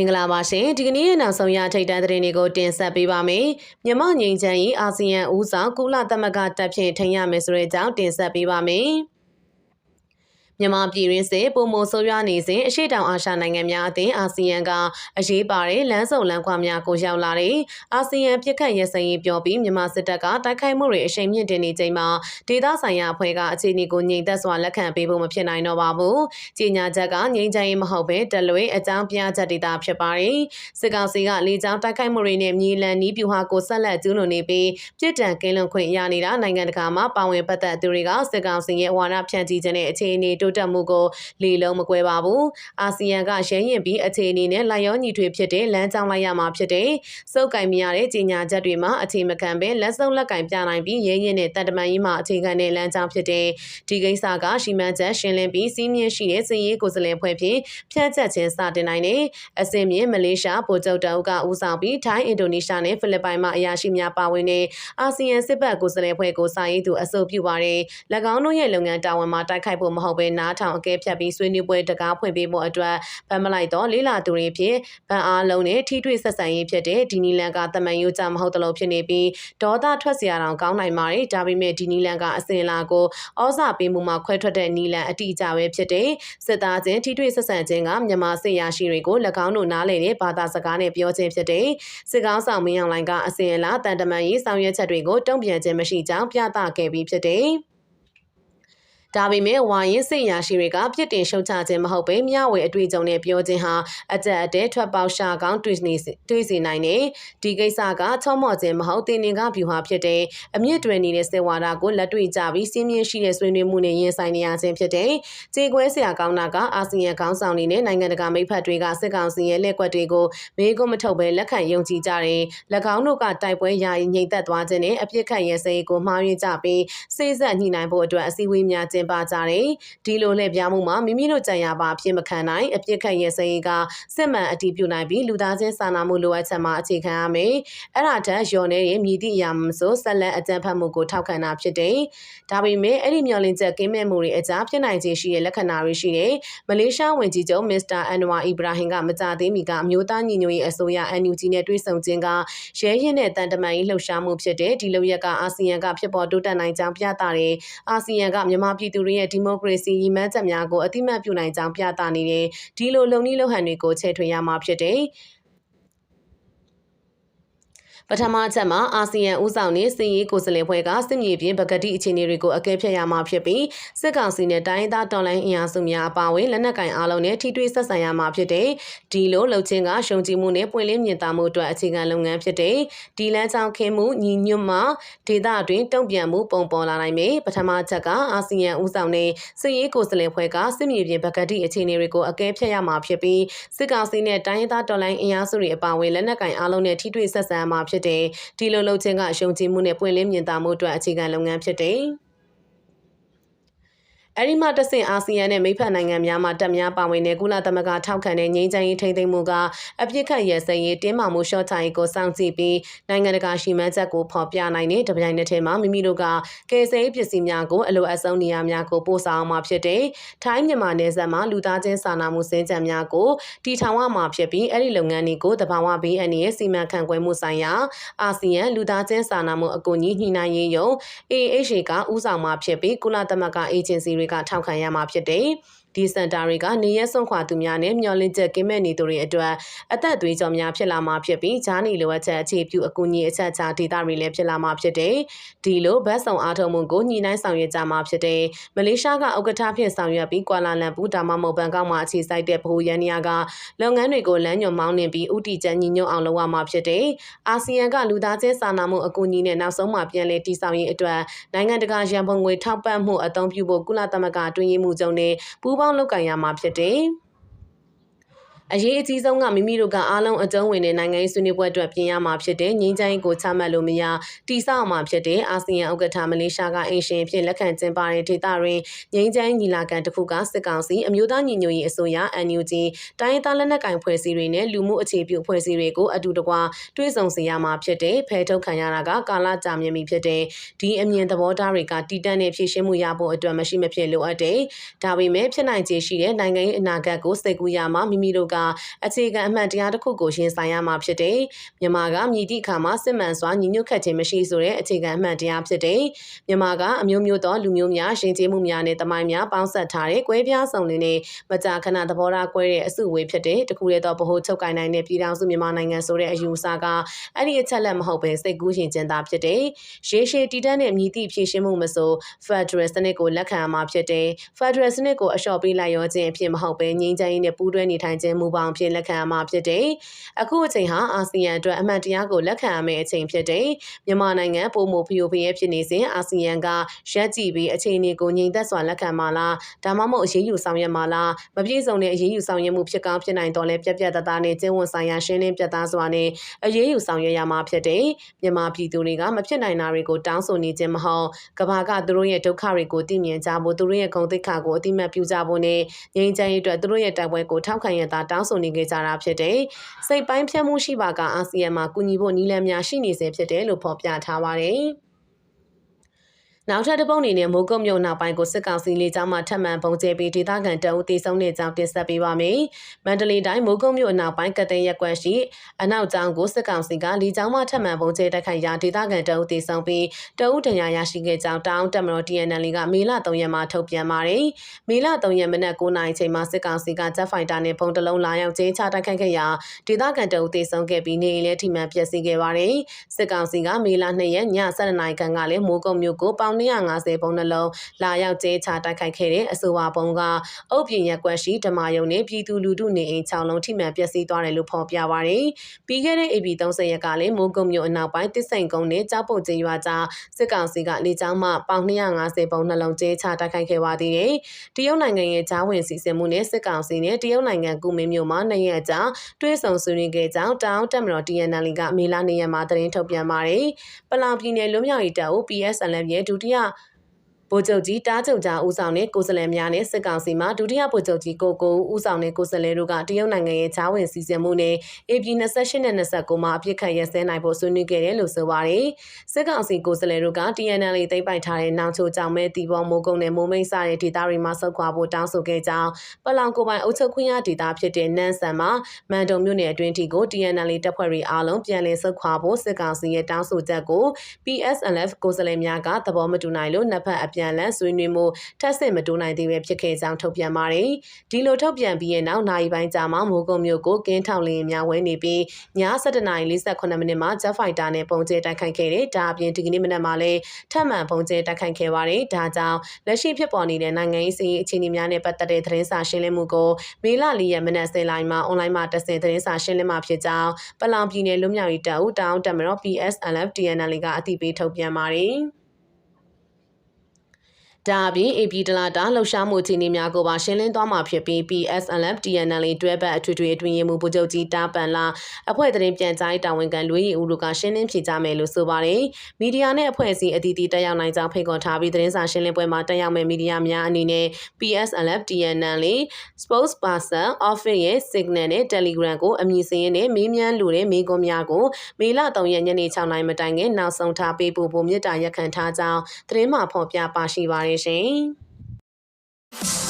င်္ဂလာပါရှင်ဒီကနေ့ရဲ့နောက်ဆုံးရထိတ်တန်းသတင်းတွေကိုတင်ဆက်ပေးပါမယ်မြမငိန်ချန်၏အာဆီယံဦးဆောင်ကုလသမဂ္ဂတပ်ဖြင့်ထိန်းရမယ်ဆိုတဲ့အကြောင်းတင်ဆက်ပေးပါမယ် မြန်မာပြည်ရင်းစစ်ပုံမဆိုးရွားနေစဉ်အရှိတောင်အာရှနိုင်ငံများအသင်းအာဆီယံကအရေးပါတဲ့လမ်းစုံလမ်းခွများကိုရောက်လာတဲ့အာဆီယံပြစ်ခတ်ရစရေးပြောပြီးမြန်မာစစ်တပ်ကတိုက်ခိုက်မှုတွေအရှိန်မြင့်တင်နေချိန်မှာဒေသဆိုင်ရာအဖွဲ့ကအခြေအနေကိုငြိမ်သက်စွာလက်ခံပေးဖို့မဖြစ်နိုင်တော့ပါဘူး။ကြေညာချက်ကငြိမ်ချမ်းရေးမဟုတ်ဘဲတလွေအကြောင်းပြချက်ဒေတာဖြစ်ပါတယ်။စစ်ကောင်စီကလေကြောင်းတိုက်ခိုက်မှုတွေနဲ့မြေလံနီးပြူဟာကိုဆက်လက်ကျူးလွန်နေပြီးပြစ်ဒဏ်ကင်းလွန်ခွင့်ရနေတာနိုင်ငံတကာမှာပါဝင်ပတ်သက်သူတွေကစစ်ကောင်စီရဲ့ဝါဒဖြန့်ချီခြင်းနဲ့အခြေအနေတိုးတက်မှုကိုလေလုံးမကွဲပါဘူးအာဆီယံကရင်းရင်ပြီးအခြေအနေနဲ့လိုက်ရောညီထွေဖြစ်တဲ့လမ်းကြောင်းလိုက်ရမှာဖြစ်တဲ့စုပ်ကင်မရတဲ့ကြီးညာချက်တွေမှာအခြေမခံပဲလက်စုပ်လက်ကင်ပြနိုင်ပြီးရင်းရင်နဲ့တန်တမန်ကြီးမှာအခြေခံတဲ့လမ်းကြောင်းဖြစ်တဲ့ဒီကိစ္စကရှီမန်ချက်ရှင်းလင်းပြီးစီးမြင့်ရှိတဲ့စည်ရေးကိုယ်စားလှယ်ဖွဲ့ဖြင့်ဖြန့်ချက်ခြင်းစတင်နိုင်တဲ့အစင်မြင့်မလေးရှားဗိုလ်ချုပ်တောက်ကဦးဆောင်ပြီးထိုင်းအင်ဒိုနီးရှားနဲ့ဖိလစ်ပိုင်မှအရာရှိများပါဝင်တဲ့အာဆီယံစစ်ဘက်ကိုယ်စားလှယ်ဖွဲ့ကိုစာရေးသူအဆိုပြုပါတယ်၎င်းတို့ရဲ့လုပ်ငန်းတာဝန်မှာတိုက်ခိုက်ဖို့မဟုတ်ဘဲနားထောင်အကဲဖြတ်ပြီးဆွေးနွေးပွဲတကားဖွင့်ပေးဖို့အတွက်ဗန်မလိုက်တော့လေးလာသူတွေဖြင့်ဗန်အားလုံးနဲ့ထိတွေ့ဆက်ဆံရေးဖြစ်တဲ့ဒီနီလန်ကတမန်ယူကြမဟုတ်တလို့ဖြစ်နေပြီးဒေါသထွက်စရာတောင်ကောင်းနိုင်ပါတယ်ဒါပေမဲ့ဒီနီလန်ကအစင်လာကိုဩဇာပေးမှုမှာခွဲထွက်တဲ့နီလန်အတိအကျပဲဖြစ်တဲ့စစ်သားချင်းထိတွေ့ဆက်ဆံခြင်းကမြန်မာစစ်ရရှိတွေကို၎င်းတို့နားလည်တဲ့ဘာသာစကားနဲ့ပြောခြင်းဖြစ်တဲ့စစ်ကောင်းဆောင်မင်းအောင်လိုင်ကအစင်လာတန်တမန်ရေးဆောင်ရွက်ချက်တွေကိုတုံ့ပြန်ခြင်းမရှိကြောင်းပြသခဲ့ပြီးဖြစ်တဲ့ ဒါပေမဲ့ဝါရင်စိတ်ရရှိတွေကပြစ်တင်ရှုတ်ချခြင်းမဟုတ်ပဲမျှဝေအတွေ့အကြုံနဲ့ပြောခြင်းဟာအကြက်အတဲထွက်ပေါက်ရှာကောင်းတွေ့နေတွေ့စီနိုင်တယ်ဒီကိစ္စကချောမော့ခြင်းမဟုတ်တင်နေကဗျူဟာဖြစ်တဲ့အမြင့်တွယ်နေတဲ့စေဝါဒကိုလက်တွေ့ကြပြီးစီးမြင့်ရှိတဲ့ဆွေးနွေးမှုနဲ့ရင်ဆိုင်နေရခြင်းဖြစ်တဲ့ခြေခွဲဆရာကောင်းတာကအာဆီယံခေါင်းဆောင်တွေနဲ့နိုင်ငံတကာမိဖက်တွေကစစ်ကောင်စီရဲ့လက်ကွက်တွေကိုမေးခွန်းမထုတ်ဘဲလက်ခံယုံကြည်ကြတယ်၎င်းတို့ကတိုက်ပွဲယာယီငြိမ်သက်သွားခြင်းနဲ့အပြစ်ခတ်ရဲစဲကိုမှားယွင်းကြပြီးစိတ်ဆက်ညှိနှိုင်းဖို့အတွက်အစည်းအဝေးများကျင်းပကြတယ်။ဒီလိုလှည့်ပြားမှုမှာမိမိတို့ကြံရပါအဖြစ်မခံနိုင်အပြစ်ခတ်ရဲစရေးကစစ်မှန်အတည်ပြုနိုင်ပြီးလူသားချင်းစာနာမှုလိုအပ်ချက်မှာအခြေခံရမယ်။အဲ့ဒါထက်လျော်နေတဲ့မြည်သည့်အရာမဆိုဆက်လက်အကြံဖတ်မှုကိုထောက်ခံတာဖြစ်တယ်။ဒါပေမဲ့အဲ့ဒီမျှော်လင့်ချက်ကင်းမဲ့မှုတွေအကြားဖြစ်နိုင်ခြေရှိတဲ့လက္ခဏာတွေရှိတယ်။မလေးရှားဝန်ကြီးချုပ်မစ္စတာအန်နဝါအီဘရာဟင်ကမကြသေးမီကအမျိုးသားညီညွတ်ရေးအစိုးရ NUG နဲ့တွေ့ဆုံခြင်းကရဲရင်တဲ့တန်တမန်ရေးလှုပ်ရှားမှုဖြစ်တဲ့ဒီလိုရက်ကအာဆီယံကဖြစ်ပေါ်တိုးတက်နိုင်ကြောင်းပြသတယ်။အာဆီယံကမြန်မာပြည်သူတွေရဲ့ဒီမိုကရေစီရည်မှန်းချက်များကိုအတိမတ်ပြုနိုင်ကြောင်းပြသနေတယ်ဒီလိုလုံနည်းလုံဟန်တွေကိုချဲ့ထွေရမှာဖြစ်တယ် ပထမချက်မှာအာဆီယံဦးဆောင်တဲ့စည်ရေးကိုယ်စားလှယ်ဖွဲ့ကစစ်မြေပြင်ပကတိအခြေအနေတွေကိုအကဲဖြတ်ရမှာဖြစ်ပြီးစစ်ကောင်စီနဲ့တိုင်းသားတော်လိုင်းအင်အားစုများအပါအဝင်လက်နက်ကင်အားလုံးနဲ့ထိတွေ့ဆက်ဆံရမှာဖြစ်တဲ့ဒီလိုလှုပ်ခြင်းကရှုံကြည်မှုနဲ့ပွင့်လင်းမြင်သာမှုအတွက်အခြေခံလုပ်ငန်းဖြစ်တဲ့ဒီလမ်းကြောင်းခင်းမှုညီညွတ်မှဒေသအတွင်းတုံ့ပြန်မှုပုံပေါ်လာနိုင်မယ်ပထမချက်ကအာဆီယံဦးဆောင်တဲ့စစ်ရေးကိုယ်စားလှယ်ဖွဲ့ကစစ်မြေပြင်ပကတိအခြေအနေတွေကိုအကဲဖြတ်ရမှာဖြစ်ပြီးစစ်ကောင်စီနဲ့တိုင်းသားတော်လိုင်းအင်အားစုတွေအပါအဝင်လက်နက်ကင်အားလုံးနဲ့ထိတွေ့ဆက်ဆံရမှာဖြစ်ဖြစ်တယ်ဒီလိုလုပ်ခြင်းကရှုံချမှုနဲ့ပွင့်လင်းမြင်သာမှုအတွက်အခြေခံလုပ်ငန်းဖြစ်တယ် အဲဒီမှတဆင့်အာဆီယံနဲ့မိဖက်နိုင်ငံများမှတက်များပါဝင်တဲ့ကုလသမဂ္ဂထောက်ခံတဲ့ငြိမ်းချမ်းရေးထိန်းသိမ်းမှုကအပြစ်ခတ်ရစရေးတင်းမာမှုရှော့ချရေးကိုစောင့်ကြည့်ပြီးနိုင်ငံတကာရှိမှန်းချက်ကိုဖော်ပြနိုင်တဲ့တပြိုင်နက်တည်းမှာမိမိတို့ကကယ်ဆယ်ရေးပစ္စည်းများကိုအလိုအပ်ဆုံးနေရာများကိုပို့ဆောင်မှာဖြစ်တဲ့ထိုင်းမြန်မာနယ်စပ်မှာလူသားချင်းစာနာမှုစင်ကြံများကိုတီထောင်ရမှာဖြစ်ပြီးအဲဒီလုပ်ငန်းတွေကိုတဘာဝဘေးအန္တရာယ်စီမံခန့်ခွဲမှုဆိုင်ရာအာဆီယံလူသားချင်းစာနာမှုအကူအညီညှိနှိုင်းရေးယုံ AHA ကဦးဆောင်မှာဖြစ်ပြီးကုလသမဂ္ဂအေဂျင်စီတွေကထောက်ခံရမှာဖြစ်တယ်။ ဒီစင်တာတွေကနေရဲဆုံးခွာသူများနဲ့မျောလင့်ချက်ကင်းမဲ့နေသူတွေအတွက်အသက်သွေးကြောများဖြစ်လာမှာဖြစ်ပြီးဂျားနီလိုအပ်ချက်အခြေပြုအကူအညီအချက်ချဒေတာတွေလည်းဖြစ်လာမှာဖြစ်တယ်။ဒီလိုဘတ်ဆောင်အားထုတ်မှုကိုညှိနှိုင်းဆောင်ရွက်ကြမှာဖြစ်တယ်။မလေးရှားကဥက္ကဋ္ဌဖြစ်ဆောင်ရွက်ပြီးကွာလာလမ်ပူဒါမှမဟုတ်ဘန်ကောက်မှာအခြေစိုက်တဲ့ဗဟိုရန်နီယာကလုပ်ငန်းတွေကိုလမ်းညွှန်မောင်းနှင်ပြီးဥတီချန်ညီညွတ်အောင်လုပ်ရမှာဖြစ်တယ်။အာဆီယံကလူသားချင်းစာနာမှုအကူအညီနဲ့နောက်ဆုံးမှပြန်လည်တည်ဆောက်ရေးအတွက်နိုင်ငံတကာရန်ပုံငွေထောက်ပံ့မှုအသုံးပြုဖို့ကုလသမဂ္ဂတွင်ရေးမှုချုပ်နဲ့ပူးပေါင်းလုပ်ကိုင်ရမှာဖြစ်တယ်။ အရေးအကြီးဆုံးကမိမိတို့ကအားလုံးအကျုံးဝင်တဲ့နိုင်ငံရေးဆွေးနွေးပွဲအတွက်ပြင်ရမှာဖြစ်တဲ့ငြိမ်းချမ်းရေးကိုချမှတ်လို့မရတိစောက်မှာဖြစ်တဲ့အာဆီယံဥက္ကဋ္ဌမလေးရှားကအင်ရှင်ဖြစ်လက်ခံကျင်းပတဲ့ဒေသတွင်ငြိမ်းချမ်းညီလာခံတစ်ခုကစစ်ကောင်စီအမျိုးသားညီညွတ်ရေးအစိုးရ NUG တိုင်းဒေသလက်နက်ကိုင်ဖွဲ့စည်းတွေနဲ့လူမှုအခြေပြုဖွဲ့စည်းတွေကိုအတူတကွတွဲဆုံစေရမှာဖြစ်တဲ့ဖဲထုတ်ခံရတာကကာလကြာမြင့်ပြီဖြစ်တဲ့ဒီအမြင်သဘောထားတွေကတည်တံ့တဲ့ဖြည့်ရှင်းမှုရဖို့အတွက်မရှိမဖြစ်လိုအပ်တဲ့ဒါပေမဲ့ဖြစ်နိုင်ခြေရှိတဲ့နိုင်ငံရေးအနာဂတ်ကိုစိတ်ကူးရမှာမိမိတို့ကအခြေခံအမှန်တရားတစ်ခုကိုရှင်းဆိုင်ရမှာဖြစ်တယ်။မြန်မာကမြည်သည့်အခါမှာစစ်မှန်စွာညီညွတ်ခတ်ခြင်းမရှိဆိုတဲ့အခြေခံအမှန်တရားဖြစ်တယ်။မြန်မာကအမျိုးမျိုးသောလူမျိုးများရှင်ကျေးမှုများနဲ့တမိုင်းများပေါင်းစပ်ထားတဲ့ကွဲပြားစုံလင်တဲ့မကြာခဏသဘောထားကွဲတဲ့အစုအဝေးဖြစ်တဲ့တခုတည်းသောဗဟိုချုပ်ကိုင်နိုင်တဲ့ပြည်ထောင်စုမြန်မာနိုင်ငံဆိုတဲ့အယူအဆကအဲ့ဒီအချက်လက်မဟုတ်ပဲစိတ်ကူးရှင်ကျင်သာဖြစ်တယ်။ရေရှည်တည်တတ်တဲ့မြည်သည့်ဖြည့်ရှင်းမှုမဆို Federal စနစ်ကိုလက်ခံရမှာဖြစ်တယ်။ Federal စနစ်ကိုအလျှော့ပေးလိုက်ရောခြင်းအဖြစ်မဟုတ်ပဲငြိမ်းချမ်းရေးနဲ့ပူးတွဲနေထိုင်ခြင်းမူပေါင်းဖြစ်လက်ခံရမှာဖြစ်တယ်။အခုအချိန်ဟာအာဆီယံအတွက်အမှန်တရားကိုလက်ခံရမယ့်အချိန်ဖြစ်တယ်။မြန်မာနိုင်ငံပုံမဖီယိုဖီရဲ့ဖြစ်နေစဉ်အာဆီယံကရက်ကြည့်ပြီးအခြေအနေကိုငြိမ်သက်စွာလက်ခံမှာလားဒါမှမဟုတ်အရေးယူဆောင်ရွက်မှာလားမပြည့်စုံတဲ့အရေးယူဆောင်ရွက်မှုဖြစ်ကောင်းဖြစ်နိုင်တော့လဲပြက်ပြက်သားသားနဲ့ကျင်းဝန်ဆိုင်ရာရှင်းလင်းပြတ်သားစွာနဲ့အရေးယူဆောင်ရွက်ရမှာဖြစ်တယ်။မြန်မာပြည်သူတွေကမဖြစ်နိုင်တာတွေကိုတောင်းဆိုနေခြင်းမဟုတ်ကဘာကသူတို့ရဲ့ဒုက္ခတွေကိုသိမြင်ကြဖို့သူတို့ရဲ့ဂုဏ်သိက္ခာကိုအတိမတ်ပြုကြဖို့နဲ့ငြိမ်းချမ်းရေးအတွက်သူတို့ရဲ့တိုက်ပွဲကိုထောက်ခံရတာတောင်းဆိုနေကြတာဖြစ်တယ်။စိတ်ပိုင်းဖြတ်မှုရှိပါကအာဆီယံမှာကူညီဖို့နည်းလမ်းများရှိနေစေဖြစ်တယ်လို့ဖော်ပြထားပါတယ်။ နောက်ထပ်တစ်ပုတ်အနေနဲ့မိုးကုတ်မြို့နောက်ပိုင်းကိုစစ်ကောင်စီလေးကြောင်းမှထပ်မံပုံကျဲပြီးဒေသခံတအုပ်တေဆုံးတဲ့ကြောင်းတင်ဆက်ပေးပါမယ်။မန္တလေးတိုင်းမိုးကုတ်မြို့အနောက်ပိုင်းကတဲ့ရက်ကွက်ရှိအနောက်ကျောင်းကိုစစ်ကောင်စီကလေးကြောင်းမှထပ်မံပုံကျဲတိုက်ခိုက်ရာဒေသခံတအုပ်တေဆုံးပြီးတအုပ်တရားရရှိခဲ့ကြောင်းတောင်းတက်မတော် TNL ကမေလ3ရက်မှာထုတ်ပြန်ပါတယ်။မေလ3ရက်မနက်9:00နာရီချိန်မှာစစ်ကောင်စီကဂျက်ဖိုက်တာနဲ့ပုံတလုံးလာရောက်ကျင်းချတိုက်ခိုက်ခဲ့ရာဒေသခံတအုပ်တေဆုံးခဲ့ပြီးနေအိမ်လည်းထိမှန်ပျက်စီးခဲ့ပါတယ်။စစ်ကောင်စီကမေလ2ရက်ည7:00နာရီခန့်ကလည်းမိုးကုတ်မြို့ကိုပေါင်250ပုံနှလုံးလာရောက်ကျဲချတိုက်ခိုက်ခဲ့တဲ့အဆိုပါပုံကအုပ်ပြင်ရက်ကွက်ရှိဓမာယုံနဲ့ပြည်သူလူထုနေအိမ်6လုံးထိမှန်ပျက်စီးသွားတယ်လို့ဖော်ပြပါရယ်ပြီးခဲ့တဲ့ AB 30ရက်ကလည်းမိုးကုတ်မြို့အနောက်ပိုင်းတစ်ဆိုင်ကုန်းနဲ့ကြောက်ပုတ်ကျင်းရွာကြားစစ်ကောင်စီကလေကြောင်းမှပေါင်250ပုံနှလုံးကျဲချတိုက်ခိုက်ခဲ့ပါသေးတယ်တရုတ်နိုင်ငံရဲ့ဂျားဝင်စီစဉ်မှုနဲ့စစ်ကောင်စီနဲ့တရုတ်နိုင်ငံကုမင်းမြို့မှာနှစ်ရက်ကြာတွဲဆောင်ဆွေးနွေးခဲ့ကြောင်းတောင်းတက်မတော် TNL ကမေလ2ရက်မှာသတင်းထုတ်ပြန်ပါတယ်ပလောင်ပြည်နယ်လွတ်မြောက်ရေးတပ်ဦး PSLF ရဲ့ဒုတိယ ဗိုလ်ချုပ်ကြီးတားချုပ်ကြားဦးဆောင်တဲ့ကိုယ်စားလှယ်များနဲ့စစ်ကောင်စီမှဒုတိယဗိုလ်ချုပ်ကြီးကိုကိုဦးဆောင်တဲ့ကိုယ်စားလှယ်တို့ကတရုတ်နိုင်ငံရဲ့ဂျားဝင်စီစဉ်မှုနဲ့ AP 28နဲ့29မှာအပြစ်ခတ်ရစဲနိုင်ဖို့ဆွေးနွေးခဲ့တယ်လို့ဆိုပါတယ်။စစ်ကောင်စီကိုယ်စားလှယ်တို့က TNL သိမ်းပိုက်ထားတဲ့နောင်ချိုကြောင်မဲတီဘောမိုးကုန်းနဲ့မိုးမိတ်စတဲ့ဒေသတွေမှာဆုတ်ခွာဖို့တောင်းဆိုခဲ့ကြောင်းပလောင်ကိုပိုင်အုပ်ချုပ်ခွင့်ရဒေသဖြစ်တဲ့နန်းဆန်မှာမန်တုံမြို့နယ်အတွင်းထိကို TNL တပ်ဖွဲ့တွေအားလုံးပြန်လည်ဆုတ်ခွာဖို့စစ်ကောင်စီရဲ့တောင်းဆိုချက်ကို PSLF ကိုယ်စားလှယ်များကသဘောမတူနိုင်လို့နှစ်ဖက်အပြန်လည်ဆွေးနွေးမှုထပ်ဆင့်မတိုးနိုင်သေးပဲဖြစ်ခဲ့ကြောင်းထုတ်ပြန်ပါတယ်။ဒီလိုထုတ်ပြန်ပြီးရဲ့နောက်နိုင်ပိုင်းကြာမှာမိုးကုံမြို့ကိုကင်းထောင်လင်းများဝဲနေပြီးည7:48မိနစ်မှာ Jet Fighter နဲ့ပုံကျဲတိုက်ခိုက်ခဲ့တဲ့ဒါအပြင်ဒီကနေ့မနက်မှာလည်းထပ်မံပုံကျဲတိုက်ခိုက်ခဲ့ပါတယ်။ဒါကြောင့်လက်ရှိဖြစ်ပေါ်နေတဲ့နိုင်ငံရေးစီးအခြေအနေများနဲ့ပတ်သက်တဲ့သတင်းစာရှင်းလင်းမှုကိုမေလ၄ရက်မနက်10:00လိုင်းမှာအွန်လိုင်းမှာတက်ဆင်သတင်းစာရှင်းလင်းမှာဖြစ်ကြောင်းပလောင်ပြည်နယ်လူမျိုးရေးတပ်ဦးတောင်းတက်မတော် PSLF TNL ကအသိပေးထုတ်ပြန်ပါတယ်။ ဒါအပြင် AP ဒလာတာလှုပ်ရှားမှုအခြေအနေများကိုပါရှင်းလင်းသွားမှာဖြစ်ပြီး PSLF TNL တွဲဘက်အထွေထွေအတွင်းရေးမှူးဗိုလ်ချုပ်ကြီးတာပန်လာအဖွဲ့သတင်းပြန်ကြားတာဝန်ခံလူကြီးဦးတို့ကရှင်းလင်းဖြေကြားမယ်လို့ဆိုပါတယ်။မီဒီယာနဲ့အဖွဲ့အစည်းအသီးသီးတက်ရောက်နိုင်ကြောင်းဖိတ်ခေါ်ထားပြီးသတင်းစာရှင်းလင်းပွဲမှာတက်ရောက်မဲ့မီဒီယာများအနေနဲ့ PSLF TNL spokesperson office ရဲ့ signal နဲ့ Telegram ကိုအမည်စရင်းနဲ့မေးမြန်းလိုတဲ့မေးခွန်းများကိုမေလ3ရက်ညနေ6နာရီမတိုင်ခင်နောက်ဆုံးထားပေးဖို့ပုံမြင့်တာရက်ခံထားကြောင်းသတင်းမှဖော်ပြပါရှိပါတယ်ရှင်။